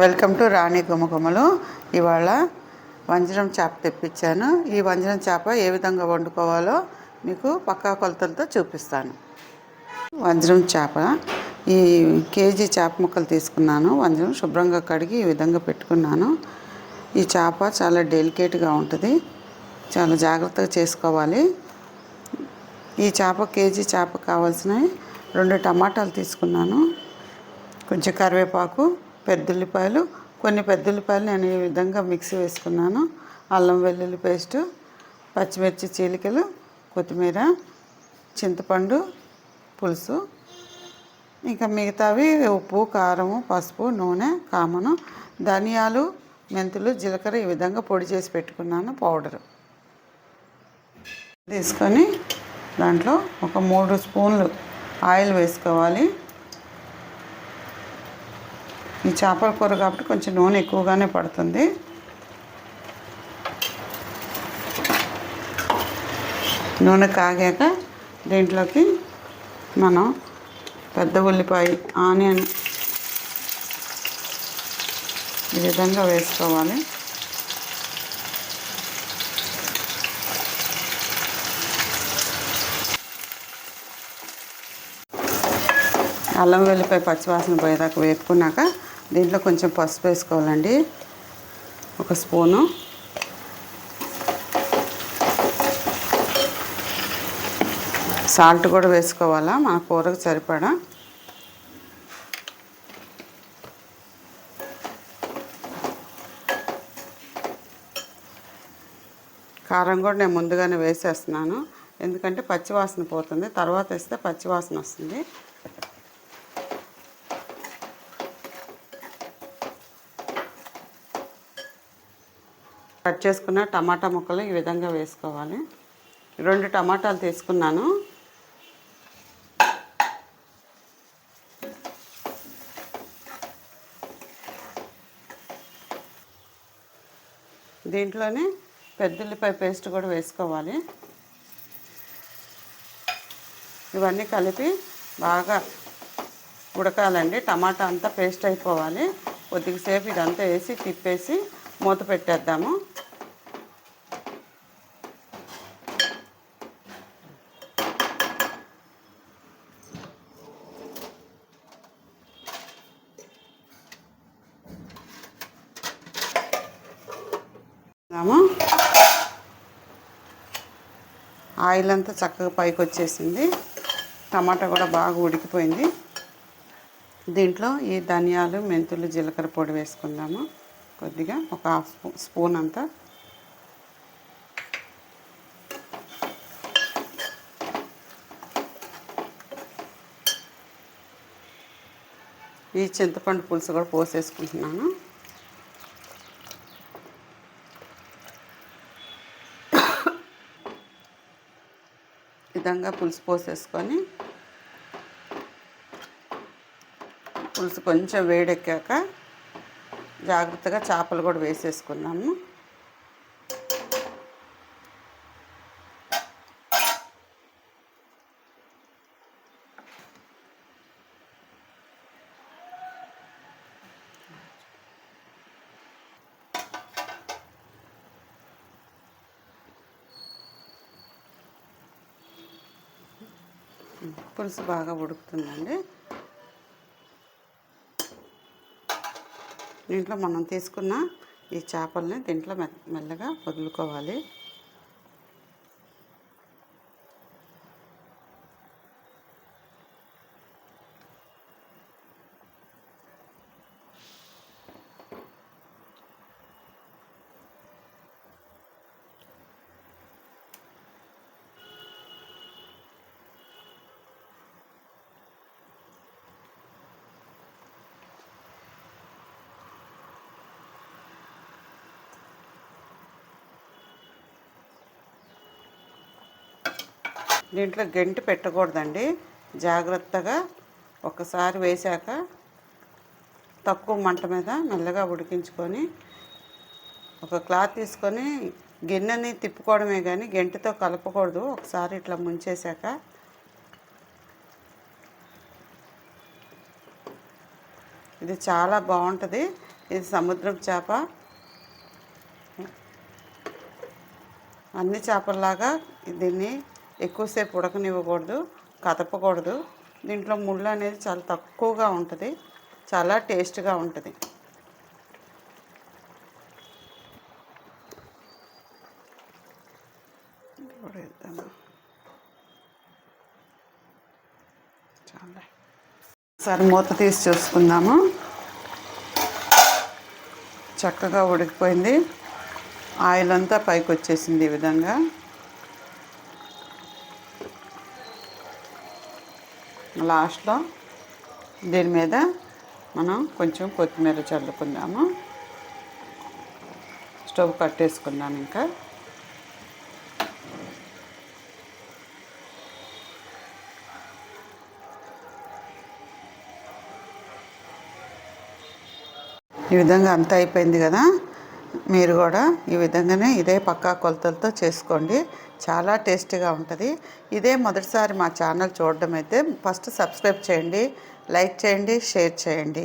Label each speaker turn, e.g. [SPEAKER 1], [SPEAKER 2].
[SPEAKER 1] Welcome to రాణి గుమగుమలు. ఇవాళ వంజరం చేప తెప్పించాను. ఈ వంజరం చేప ఏ విధంగా వండుకోవాలో మీకు పక్కా కొలతలతో చూపిస్తాను. వంజరం చేప. ఈ కేజీ చేప ముక్కలు తీసుకున్నాను. వంజరం శుభ్రంగా కడిగి ఈ విధంగా పెట్టుకున్నాను. ఈ చేప చాలా డెలికేట్గా ఉంటుంది. చాలా జాగ్రత్తగా చేసుకోవాలి. ఈ చేప కేజీ చేప కావాల్సినవి రెండు టమాటాలు తీసుకున్నాను. కొంచెం కరివేపాకు పెద్దుల్లిపాయలు కొన్ని పెద్దుల్లిపాయలు నేను ఈ విధంగా మిక్సీ వేసుకున్నాను. అల్లం వెల్లుల్లి పేస్టు పచ్చిమిర్చి చీలికలు కొత్తిమీర చింతపండు పులుసు. ఇంకా మిగతావి ఉప్పు కారము పసుపు నూనె కామను ధనియాలు మెంతులు జీలకర్ర ఈ విధంగా పొడి చేసి పెట్టుకున్నాను పౌడరు. తీసుకొని దాంట్లో ఒక మూడు స్పూన్లు ఆయిల్ వేసుకోవాలి. ఈ చేపల కూర కాబట్టి కొంచెం నూనె ఎక్కువగానే పడుతుంది. నూనె కాగాక దీంట్లోకి మనం పెద్ద ఉల్లిపాయ ఆనియన్ ఈ విధంగా వేసుకోవాలి. అల్లం వెల్లిపాయ పచ్చివాసన పోయేదాకా వేపుకున్నాక దీంట్లో కొంచెం పసుపు వేసుకోవాలండి. ఒక స్పూను. సాల్ట్ కూడా వేసుకోవాలా? మన కూరకు సరిపడా? కారం కూడా నేను ముందుగానే వేసేస్తున్నాను. ఎందుకంటే పచ్చివాసన పోతుంది. తర్వాత వేస్తే పచ్చివాసన వస్తుంది. కట్ చేసుకున్న టమాటా ముక్కలు ఈ విధంగా వేసుకోవాలి. రెండు టమాటాలు తీసుకున్నాను. దీంట్లోనే పెద్దల్లిపాయ పేస్ట్ కూడా వేసుకోవాలి. ఇవన్నీ కలిపి బాగా ఉడకాలండి. టమాటా అంతా పేస్ట్ అయిపోవాలి. కొద్దిసేపు ఇదంతా వేసి తిప్పేసి మూత పెట్టేద్దాము. ఆయిల్ అంతా చక్కగా పైకి వచ్చేసింది. టమాటా కూడా బాగా ఉడికిపోయింది. దీంట్లో ఈ ధనియాలు మెంతులు జీలకర్ర పొడి వేసుకుందాము. కొద్దిగా ఒక హాఫ్ స్పూన్ అంతా. ఈ చింతపండు పులుసు కూడా పోసేసుకుంటున్నాను. విధంగా పులుసు పోసేసుకొని పులుసు కొంచెం వేడెక్కాక జాగ్రత్తగా చేపలు కూడా వేసేసుకున్నాము. పులుసు బాగా ఉడుకుతుందండి. దీంట్లో మనం తీసుకున్న ఈ చేపల్ని దీంట్లో మెల్లగా వదులుకోవాలి. దీంట్లో గంటి పెట్టకూడదండి. జాగ్రత్తగా ఒకసారి వేశాక తక్కువ మంట మీద మెల్లగా ఉడికించుకొని ఒక క్లాత్ తీసుకొని గిన్నెని తిప్పుకోవడమే కానీ గంటితో కలపకూడదు. ఒకసారి ఇట్లా ముంచేశాక ఇది చాలా బాగుంటుంది. ఇది సముద్రం చేప. అన్ని చేపల్లాగా దీన్ని ఎక్కువసేపు ఉడకనివ్వకూడదు కదపకూడదు. దీంట్లో ముళ్ళు అనేది చాలా తక్కువగా ఉంటుంది. చాలా టేస్ట్గా ఉంటుంది. చాలా. సరే మూత తీసి చూసుకుందాము. చక్కగా ఉడికిపోయింది. ఆయిల్ అంతా పైకి వచ్చేసింది ఈ విధంగా. లాస్ట్లో దీని మీద మనం కొంచెం కొత్తిమీర చల్లుకుందాము. స్టవ్ కట్టేసుకుందాం ఇంకా. ఈ విధంగా అంతా అయిపోయింది కదా? మీరు కూడా ఈ విధంగానే ఇదే పక్కా కొలతలతో చేసుకోండి. చాలా టేస్టీగా ఉంటుంది. ఇదే మొదటిసారి మా ఛానల్ చూడడం అయితే ఫస్ట్ సబ్స్క్రైబ్ చేయండి లైక్ చేయండి షేర్ చేయండి.